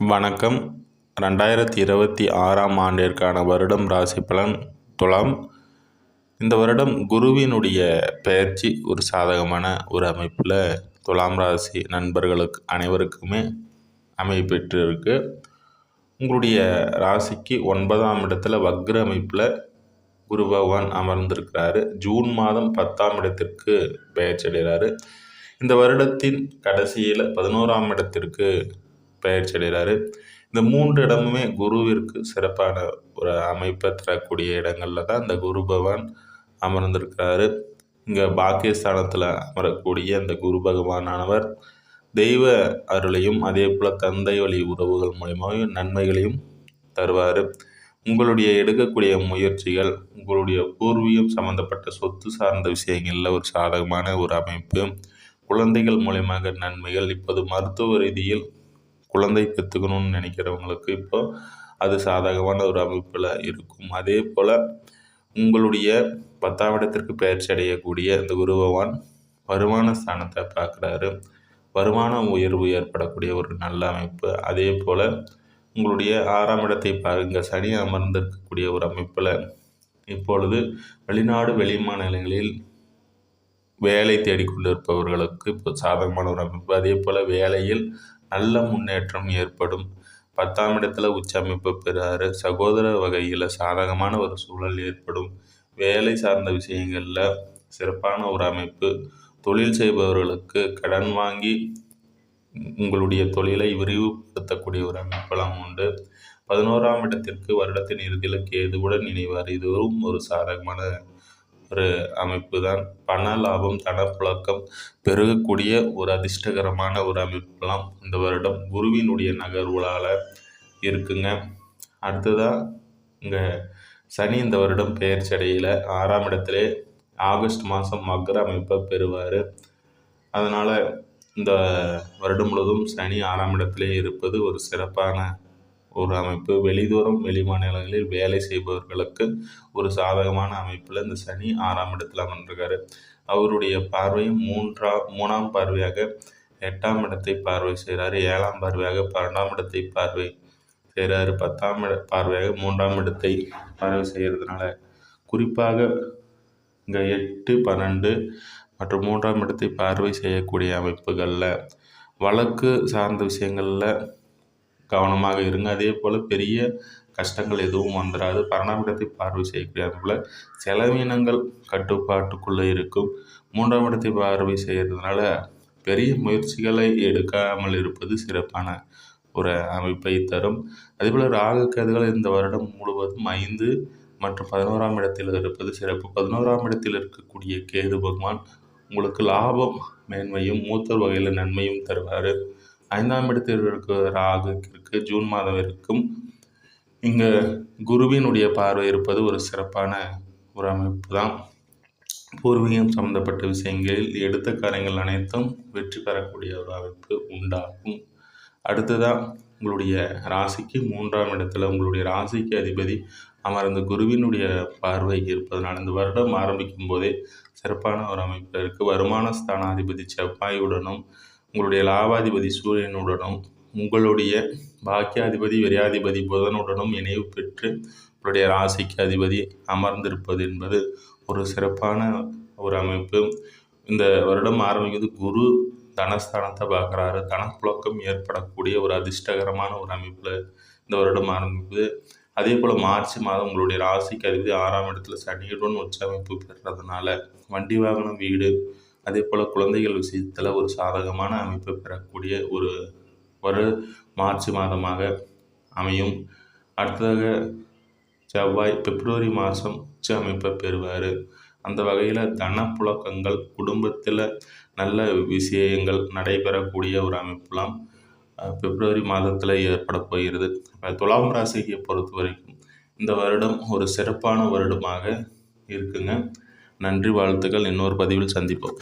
வணக்கம். ரெண்டாயிரத்தி இருபத்தி ஆறாம் ஆண்டிற்கான வருடம் ராசி பலன் துலாம். இந்த வருடம் குருவினுடைய பெயர்ச்சி ஒரு சாதகமான ஒரு அமைப்பில் துலாம் ராசி நண்பர்களுக்கு அனைவருக்குமே அமைப்பெற்று இருக்கு உங்களுடைய ராசிக்கு ஒன்பதாம் இடத்துல வக்ர அமைப்பில் குரு பகவான் அமர்ந்திருக்கிறாரு. ஜூன் மாதம் பத்தாம் இடத்திற்கு பெயர்ச்சி அடைகிறாரு இந்த வருடத்தின் கடைசியில் பதினோராம் இடத்திற்கு பயிற்சி அடைகிறாரு. இந்த மூன்று இடமுமே குருவிற்கு சிறப்பான ஒரு அமைப்பை தரக்கூடிய இடங்களில் தான் இந்த குரு பகவான் அமர்ந்திருக்கிறாரு. இங்கே பாக்கியஸ்தானத்தில் அமரக்கூடிய இந்த குரு பகவானானவர் தெய்வ அருளையும் அதே போல் தந்தை வழி உறவுகள் மூலியமாகவும் நன்மைகளையும் தருவார். உங்களுடைய எடுக்கக்கூடிய முயற்சிகள் உங்களுடைய பூர்வீகம் சம்மந்தப்பட்ட சொத்து சார்ந்த விஷயங்களில் ஒரு சாதகமான ஒரு அமைப்பு. குழந்தைகள் மூலியமாக நன்மைகள் இப்போது மருத்துவ ரீதியில் குழந்தை பெற்றுக்கணும்னு நினைக்கிறவங்களுக்கு இப்போ அது சாதகமான ஒரு அமைப்பில் இருக்கும். அதே போல் உங்களுடைய பத்தாம் இடத்திற்கு பயிற்சி அடையக்கூடிய இந்த குரு பகவான் வருமான ஸ்தானத்தை பார்க்குறாரு. வருமான உயர்வு ஏற்படக்கூடிய ஒரு நல்ல அமைப்பு. அதே போல் உங்களுடைய ஆறாம் இடத்தை பாருங்க. சனி அமர்ந்திருக்கக்கூடிய ஒரு அமைப்பில் இப்பொழுது வெளிநாடு வெளி மாநிலங்களில் வேலை தேடிக்கொண்டிருப்பவர்களுக்கு இப்போ சாதகமான ஒரு அமைப்பு. அதே போல் வேலையில் நல்ல முன்னேற்றம் ஏற்படும். பத்தாம் இடத்துல உச்சமைப்பு பெறாரு சகோதர வகையில் சாதகமான ஒரு சூழல் ஏற்படும். வேலை சார்ந்த விஷயங்களில் சிறப்பான ஒரு அமைப்பு. தொழில் செய்பவர்களுக்கு கடன் வாங்கி உங்களுடைய தொழிலை விரிவுபடுத்தக்கூடிய ஒரு அமைப்பெல்லாம் உண்டு. பதினோராம் இடத்திற்கு வருடத்தின் இறுதியில் கேதுவுடன் இணைவார். இதுவும் ஒரு சாதகமான ஒரு அமைப்பு தான் பண லாபம் தனப்புழக்கம் பெருகக்கூடிய ஒரு அதிர்ஷ்டகரமான ஒரு அமைப்புலாம் இந்த வருடம் குருவினுடைய நகர்வுகளால் இருக்குங்க. அடுத்ததாக இங்கே சனி இந்த வருடம் பெயர்ச்சி அடையில் ஆறாம் இடத்துல ஆகஸ்ட் மாதம் மகர அமைப்பை பெறுவார். அதனால் இந்த வருடம் முழுவதும் சனி ஆறாம் இடத்திலே இருப்பது ஒரு சிறப்பான ஒரு அமைப்பு. வெளிதூரம் வெளி மாநிலங்களில் வேலை செய்பவர்களுக்கு ஒரு சாதகமான அமைப்பில் இந்த சனி ஆறாம் இடத்தில் அமர்ந்திருக்காரு. அவருடைய பார்வையும் மூன்றா மூணாம் பார்வையாக எட்டாம் இடத்தை பார்வை செய்கிறார் ஏழாம் பார்வையாக பன்னெண்டாம் இடத்தை பார்வை செய்கிறாரு பத்தாம் இட பார்வையாக மூன்றாம் இடத்தை பார்வை செய்கிறதுனால குறிப்பாக இங்கே எட்டு பன்னெண்டு மற்றும் மூன்றாம் இடத்தை பார்வை செய்யக்கூடிய அமைப்புகளில் வழக்கு சார்ந்த விஷயங்களில் கவனமாக இருங்க. அதே போல் பெரிய கஷ்டங்கள் எதுவும் வந்துடாது பரணாமிடத்தை பார்வை செய்யக்கூடிய போல் செலவினங்கள் கட்டுப்பாட்டுக்குள்ளே இருக்கும். மூன்றாம் இடத்தை பார்வை செய்கிறதுனால பெரிய முயற்சிகளை எடுக்காமல் இருப்பது சிறப்பான ஒரு அமைப்பை தரும். அதேபோல் ராகு இந்த வருடம் முழுவதும் ஐந்து மற்றும் பதினோராம் இடத்தில் இருப்பது சிறப்பு. பதினோராம் இடத்தில் இருக்கக்கூடிய கேது பகவான் உங்களுக்கு லாபம் மேன்மையும் மூத்தர் வகையில் நன்மையும் தருவார். ஐந்தாம் இடத்தில் இருக்கிற ராகு இருக்குது ஜூன் மாதம் இருக்கும். இங்கே குருவினுடைய பார்வை இருப்பது ஒரு சிறப்பான ஒரு அமைப்பு தான் பூர்வீகம் சம்மந்தப்பட்ட விஷயங்களில் எடுத்த காரியங்கள் அனைத்தும் வெற்றி பெறக்கூடிய ஒரு அமைப்பு உண்டாகும். அடுத்ததாக உங்களுடைய ராசிக்கு மூன்றாம் இடத்துல உங்களுடைய ராசிக்கு அதிபதி அமர்ந்த குருவினுடைய பார்வை இருப்பதனால் இந்த வருடம் ஆரம்பிக்கும் போதே சிறப்பான ஒரு அமைப்பு இருக்குது வருமான ஸ்தானாதிபதி செவ்வாயுடனும் உங்களுடைய லாபாதிபதி சூரியனுடனும் உங்களுடைய பாக்கியாதிபதி விரையாதிபதி புதனுடனும் இணைவு பெற்று உங்களுடைய ராசிக்கு அதிபதி அமர்ந்திருப்பது என்பது ஒரு சிறப்பான ஒரு அமைப்பு. இந்த வருடம் ஆரம்பிக்கிறது குரு தனஸ்தானத்தை பார்க்குறாரு. தனப்புழக்கம் ஏற்படக்கூடிய ஒரு அதிர்ஷ்டகரமான ஒரு அமைப்பில் இந்த வருடம் ஆரம்பிக்குது. அதே போல் மார்ச் மாதம் உங்களுடைய ராசிக்கு அதிபதி ஆறாம் இடத்துல சனியுடன் உச்ச அமைப்பு பெறுறதுனால வண்டி வாகனம் வீடு அதே போல் குழந்தைகள் விஷயத்தில் ஒரு சாதகமான அமைப்பை பெறக்கூடிய ஒரு ஒரு மார்ச் மாதமாக அமையும். அடுத்ததாக செவ்வாய் பிப்ரவரி மாதம் உச்ச அமைப்பை பெறுவார். அந்த வகையில் தனப்புழக்கங்கள் குடும்பத்தில் நல்ல விஷயங்கள் நடைபெறக்கூடிய ஒரு அமைப்புலாம் பிப்ரவரி மாதத்தில் ஏற்பட போகிறது. துலாம் ராசியை பொறுத்த வரைக்கும் இந்த வருடம் ஒரு சிறப்பான வருடமாக இருக்குங்க. நன்றி வாழ்த்துக்கள். இன்னொரு பதிவில் சந்திப்போம்.